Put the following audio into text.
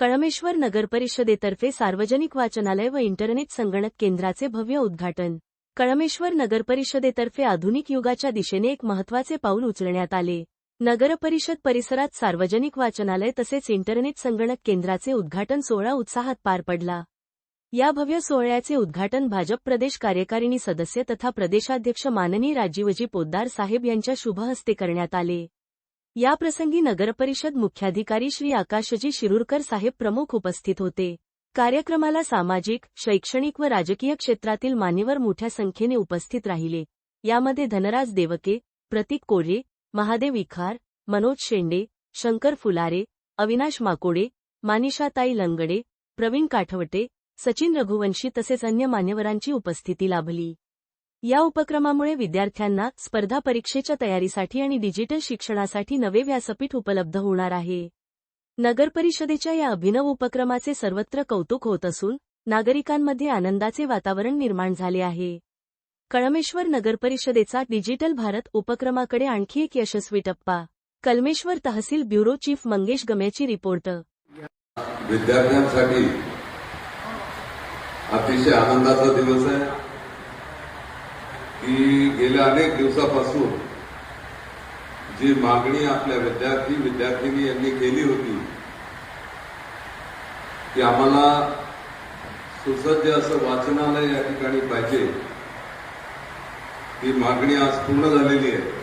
कळमेश्वर नगरपरिषदेतर्फे सार्वजनिक वाचनालय व इंटरनेट संगणक केंद्राचे भव्य उद्घाटन. कळमेश्वर नगरपरिषदेतर्फे आधुनिक युगाच्या दिशेने एक महत्त्वाचे पाऊल उचलण्यात आले. नगरपरिषद परिसरात सार्वजनिक वाचनालय तसेच इंटरनेट संगणक केंद्राचे उद्घाटन सोहळा उत्साहात पार पडला. या भव्य सोहळ्याचे उद्घाटन भाजप प्रदेश कार्यकारिणी सदस्य तथा प्रदेशाध्यक्ष माननीय राजीवजी पोद्दार साहेब यांच्या शुभहस्ते करण्यात आले. याप्रसंगी नगरपरिषद मुख्याधिकारी श्री आकाशजी शिरूरकर साहेब प्रमुख उपस्थित होते. कार्यक्रमाला सामाजिक शैक्षणिक व राजकीय क्षेत्रातील मान्यवर मोठ्या संख्येने उपस्थित राहिले. यामध्ये धनराज देवके प्रतीक कोरे महादेव इखार मनोज शेंडे शंकर फुलारे अविनाश माकोडे मानिषाताई लंगडे प्रवीण काठवटे सचिन रघुवंशी तसेच अन्य मान्यवरांची उपस्थिती लाभली. या उपक्रमामुळे विद्यार्थ्यांना स्पर्धा परीक्षेच्या तयारीसाठी आणि डिजिटल शिक्षणासाठी नवे व्यासपीठ उपलब्ध होणार आहे. नगरपरिषदेच्या या अभिनव उपक्रमाचे सर्वत्र कौतुक होत असून नागरिकांमध्ये आनंदाचे वातावरण निर्माण झाले आहे. कळमेश्वर नगरपरिषदेचा डिजिटल भारत उपक्रमाकडे आणखी एक यशस्वी टप्पा. कलमेश्वर तहसील ब्युरो चीफ मंगेश गम्याची रिपोर्ट. विद्यार्थ्यांसाठी अतिशय आनंदाचा दिवस आहे. की गेल्या अनेक दिवसापासून जी मागणी आपल्या विद्यार्थी विद्यार्थिनी यांनी केली होती की आम्हाला सुसज्ज असं वाचनालय या ठिकाणी पाहिजे. ही मागणी आज पूर्ण झालेली आहे.